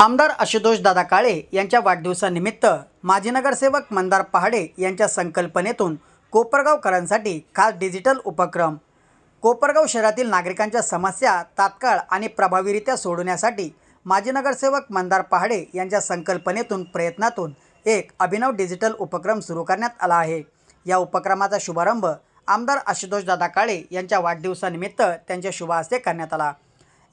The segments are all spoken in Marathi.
आमदार आशुतोष दादा काळे यांच्या वाढदिवसानिमित्त माजी नगरसेवक मंदार पहाडे यांच्या संकल्पनेतून कोपरगावकरांसाठी खास डिजिटल उपक्रम. कोपरगाव शहरातील नागरिकांच्या समस्या तात्काळ आणि प्रभावीरित्या सोडवण्यासाठी माजी नगरसेवक मंदार पहाडे यांच्या संकल्पनेतून प्रयत्नातून एक अभिनव डिजिटल उपक्रम सुरू करण्यात आला आहे. या उपक्रमाचा शुभारंभ आमदार आशुतोष दादा काळे यांच्या वाढदिवसानिमित्त त्यांच्या शुभ हस्ते करण्यात आला.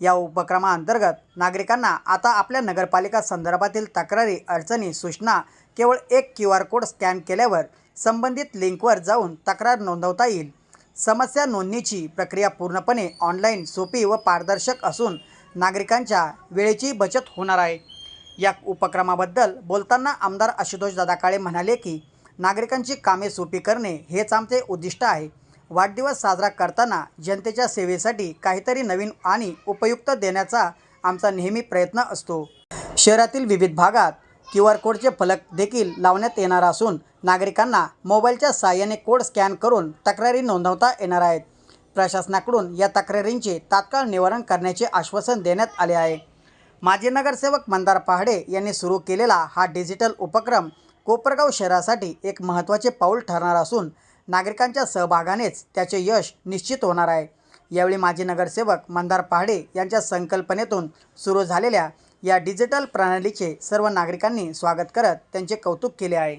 या उपक्रमाअंतर्गत नागरिकांना आता आपल्या नगरपालिका संदर्भातील तक्रारी अडचणी सूचना केवळ एक क्यू आर कोड स्कॅन केल्यावर संबंधित लिंकवर जाऊन तक्रार नोंदवता येईल. समस्या नोंदणीची प्रक्रिया पूर्णपणे ऑनलाईन सोपी व पारदर्शक असून नागरिकांच्या वेळेची बचत होणार आहे. या उपक्रमाबद्दल बोलताना आमदार आशुतोष दादा काळे म्हणाले की नागरिकांची कामे सोपी करणे हेच आमचे उद्दिष्ट आहे. वाढदिवस साजरा करताना जनतेच्या सेवेसाठी काहीतरी नवीन आणि उपयुक्त देण्याचा आमचा नेहमी प्रयत्न असतो. शहरातील विविध भागात क्यू आर कोडचे फलक देखील लावण्यात येणार असून नागरिकांना मोबाईलच्या साहाय्याने कोड स्कॅन करून तक्रारी नोंदवता येणार आहेत. प्रशासनाकडून या तक्रारींचे तात्काळ निवारण करण्याचे आश्वासन देण्यात आले आहे. माजी नगरसेवक मंदार पहाडे यांनी सुरू केलेला हा डिजिटल उपक्रम कोपरगाव शहरासाठी एक महत्त्वाचे पाऊल ठरणार असून नागरिकांच्या सहभागानेच त्याचे यश निश्चित होणार आहे. यावेळी माजी नगरसेवक मंदार पहाडे यांच्या संकल्पनेतून सुरू झालेल्या या डिजिटल प्रणालीचे सर्व नागरिकांनी स्वागत करत त्यांचे कौतुक केले आहे.